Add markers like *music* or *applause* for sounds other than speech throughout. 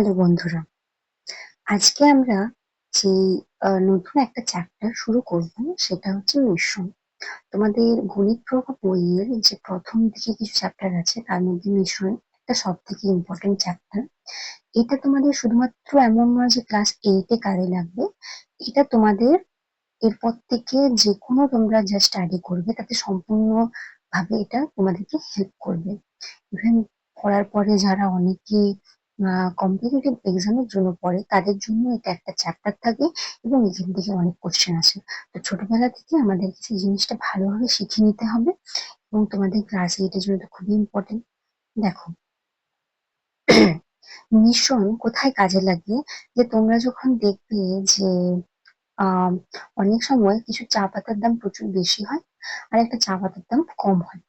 Hello বন্ধুরা, আজকে আমরা যে নতুন একটা চ্যাপ্টার শুরু করব সেটা হচ্ছে মিশ্রণ তোমাদের গণিত প্রভা বইয়ের যে প্রথম দিকে কিছু চ্যাপ্টার আছে, তার মধ্যে মিশ্রণ একটা সব থেকে ইম্পর্টেন্ট চ্যাপ্টার এটা তোমাদের শুধুমাত্র এমন নয় যে ক্লাস এইটে কাজে লাগবে, এটা তোমাদের এরপর থেকে যে কোনো তোমরা যা স্টাডি করবে, তাতে সম্পূর্ণ ভাবে এটা তোমাদেরকে হেল্প করবে। ইভেন পড়ার পরে যারা অনেকে কম্পিটিটিভ এক্সামের জন্য পড়ে, তাদের জন্য এটা একটা চ্যাপ্টার থাকে এবং এখান থেকে অনেক কোশ্চেন আসে। তো ছোটবেলা থেকে আমাদের সেই জিনিসটা ভালোভাবে শিখে নিতে হবে এবং তোমাদের ক্লাস এইটের জন্য তো খুবই ইম্পর্টেন্ট দেখো *clears throat* মিশ্রণ কোথায় কাজে লাগে? যে তোমরা যখন দেখবে যে অনেক সময় কিছু চা পাতার দাম প্রচুর বেশি হয় আর একটা চা পাতার দাম কম হয়।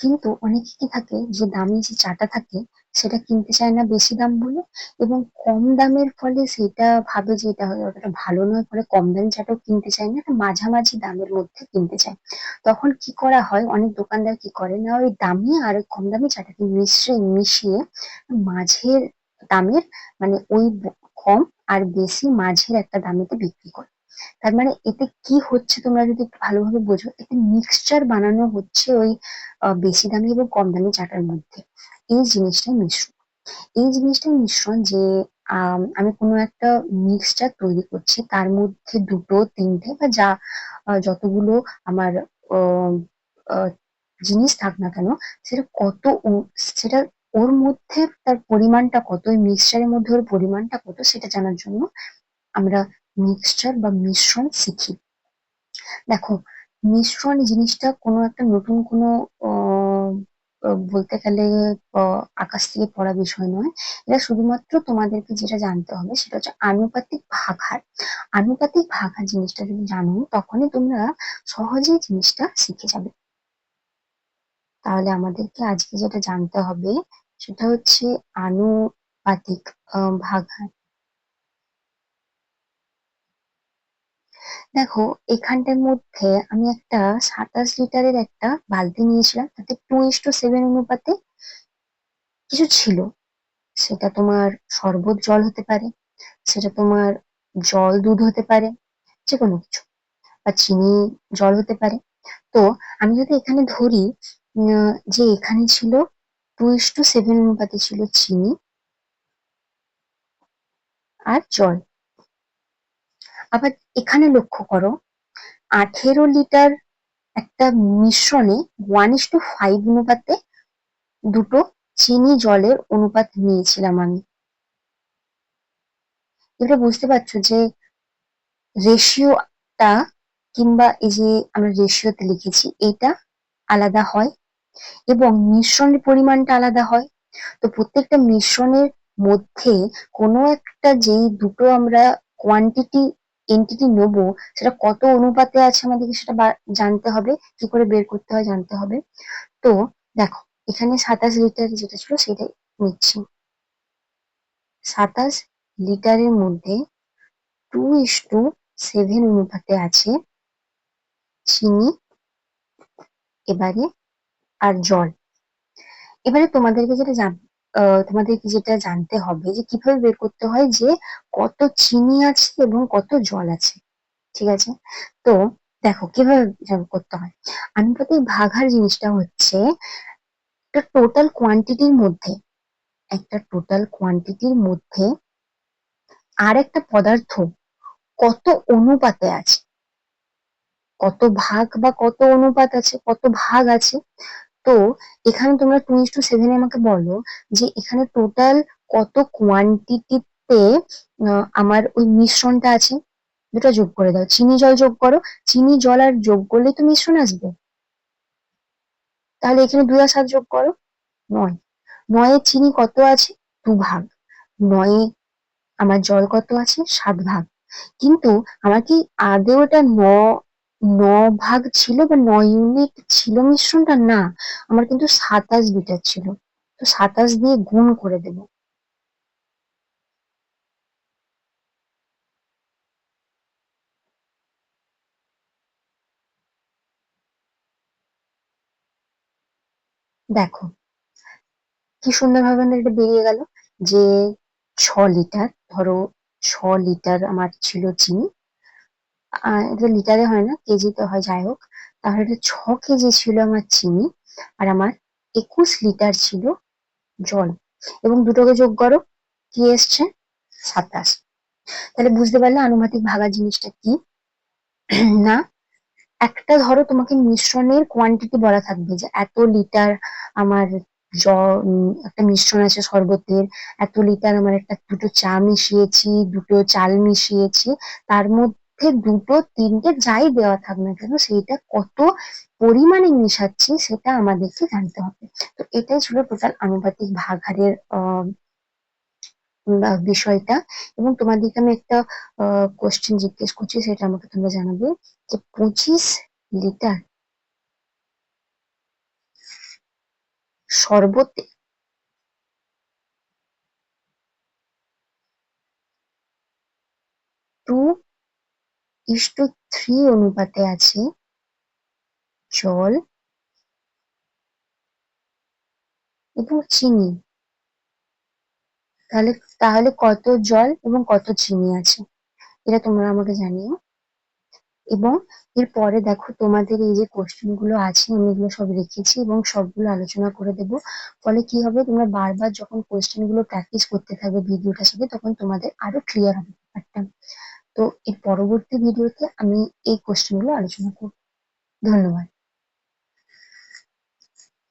কিন্তু অনেকে কি থাকে, যে দামি যে চাটা থাকে সেটা কিনতে চায় না বেশি দাম বলে এবং কম দামের ফলে সেটা ভাবে যে এটা অতটা ভালো নয়, ফলে কম দামি চাটাও কিনতে চায় না একটা মাঝামাঝি দামের মধ্যে কিনতে চায়। তখন কি করা হয়, অনেক দোকানদার কি করে না, ওই দামি আর ওই কম দামি চাটাকে মিশিয়ে মিশিয়ে মাঝের দামের মানে ওই কম আর বেশি মাঝের একটা দামেতে বিক্রি করে। তার মানে এতে কি হচ্ছে তোমরা যদি একটু ভালোভাবে বোঝো এতে মিক্সচার বানানো হচ্ছে ওই বেশি দামি এবং কম দামি চাটার মধ্যে। এই জিনিসটাই মিশ্রণ। এই জিনিসটাই মিশ্রণ যে আম, কোনো একটা মিক্সচার তৈরি করছি তার মধ্যে দুটো তিনটে বা যা যতগুলো আমার জিনিস থাক না কেন সেটা কত সেটা ওর মধ্যে তার পরিমাণটা কত ওই মিক্সচারের মধ্যে ওর পরিমাণটা কত সেটা জানার জন্য আমরা মিক্সচার বা মিশ্রণ শিখি। দেখো মিশ্রণ জিনিসটা কোনো একটা নতুন কোনো বলতে গেলে আকাশ থেকে পড়া বিষয় নয়। এটা শুধুমাত্র তোমাদেরকে যেটা জানতে হবে সেটা হচ্ছে আনুপাতিক ভাগহার আনুপাতিক ভাগহার জিনিসটা যদি জানো তখনই তোমরা সহজেই জিনিসটা শিখে যাবে। তাহলে আমাদেরকে আজকে যেটা জানতে হবে সেটা হচ্ছে আনুপাতিক আহ, দেখো, এখানটার মধ্যে আমি একটা সাতাশ লিটারের একটা বালতি নিয়েছিলাম, তাতে টু ইস টু সেভেন অনুপাতে কিছু ছিল। সেটা তোমার শরবত জল হতে পারে, সেটা তোমার জল দুধ হতে পারে যে কোনো কিছু, বা চিনি জল হতে পারে। তো আমি যদি এখানে ধরি যে এখানে ছিল টু ইস টু সেভেন অনুপাতে ছিল চিনি আর জল। আবার এখানে লক্ষ্য করো, আঠেরো লিটার একটা মিশ্রণে ওয়ান ইস টু ফাইভ অনুপাতে দুটো চিনি জলের অনুপাত নিয়েছিলাম আমি। এবারে বুঝতে পারছ যে রেশিওটা কিংবা এই যে আমরা রেশিওতে লিখেছি এটা আলাদা হয় এবং মিশ্রণের পরিমাণটা আলাদা হয়। তো প্রত্যেকটা মিশ্রণের মধ্যে কোনো একটা যেই দুটো আমরা কোয়ান্টিটি এন্টিটি নেব, সেটা কত অনুপাতে আছে আমাদেরকে সেটা জানতে হবে, কি করে বের করতে হয় জানতে হবে। তো দেখো, এখানে সাতাশ লিটার যেটা ছিল সেটাই নিচ্ছি। সাতাশ লিটারের মধ্যে টু ইস টু সেভেন অনুপাতে আছে চিনি, এবারে আর জল। এবারে তোমাদেরকে যেটা তোমাদেরকে যেটা জানতে হবে যে কীভাবে বের করতে হয় যে কত চিনি আছে এবং কত জল আছে। ঠিক আছে? তো দেখো কীভাবে করতে হয়। আনুপাতিক ভাগার জিনিসটা হচ্ছে একটা টোটাল কোয়ান্টিটির মধ্যে, একটা টোটাল কোয়ান্টিটির মধ্যে আর একটা পদার্থ কত অনুপাতে আছে। কত ভাগ বা কত অনুপাত আছে, কত ভাগ আছে তো এখানে তোমরা টু ইস টু সেভেন আমাকে বলো যে এখানে টোটাল কত কোয়ান্টিটিতে আমার ওই মিশ্রণটা আছে? দুটো যোগ করে দাও। চিনি জল যোগ করো। চিনি, জল আর যোগ করলে তো মিশ্রণ আসবে। তাহলে এখানে দুই আর সাত যোগ করো। নয়। নয়ে চিনি কত আছে? দু ভাগ। নয়ে আমার জল কত আছে? সাত ভাগ। কিন্তু আমার কি আদৌ ওটা ন ন ভাগ ছিল বা ন ইউনিট ছিল মিশ্রণটা? না, আমার কিন্তু সাতাশ লিটার ছিল। তো সাতাশ দিয়ে গুণ করে দেব। দেখো, কি সুন্দর ভাবে এটা বেরিয়ে গেল যে ছ লিটার, ধরো ছ লিটার আমার ছিল চিনি। এটা লিটারে হয় না কেজিতে হয়, যাই হোক। তাহলে এটা ছ কেজি ছিল আমার চিনি আর আমার একুশ লিটার ছিল জল। এবং দুটোকে যোগ করো, কি এসছে? সাতাশ। তাহলে বুঝতে পারলে আনুপাতিক ভাগার জিনিসটা কি? না, একটা ধরো তোমাকে মিশ্রণের কোয়ান্টিটি বলা থাকবে যে এত লিটার আমার একটা মিশ্রণ আছে শরবতের, এত লিটার আমার একটা দুটো চা মিশিয়েছি, দুটো চাল মিশিয়েছি, তার মধ্যে দুটো তিনটে যাই দেওয়া থাক না কেন, সেইটা কত পরিমাণে মিশাচ্ছি সেটা আমাদেরকে জানতে হবে। তো এটাই ছিল টোটাল আনুপাতিক ভাগাড়ের, আহ বিষয়টা। এবং তোমাদেরকে আমি একটা কোশ্চেন জিজ্ঞেস করছি, সেটা আমাকে তোমরা জানাবে যে পঁচিশ লিটার শরবতে টু ইস টু থ্রি অনুপাতে আছে। জল এবং চিনি। তাহলে তাহলে কত জল এবং কত চিনি আছে? এটা তোমরা আমাকে জানিও। এবং এরপরে দেখো, তোমাদের এই যে কোশ্চেনগুলো আছে, আমি এগুলো সব রেখেছি এবং সবগুলো আলোচনা করে দেব। ফলে কি হবে? তোমরা বারবার যখন কোশ্চেনগুলো প্র্যাকটিস করতে থাকবে ভিডিওটার সাথে, তখন তোমাদের আরও ক্লিয়ার হবে ব্যাপারটা। তো এর পরবর্তী ভিডিওতে আমি এই কোশ্চেনগুলো আলোচনা করব। ধন্যবাদ।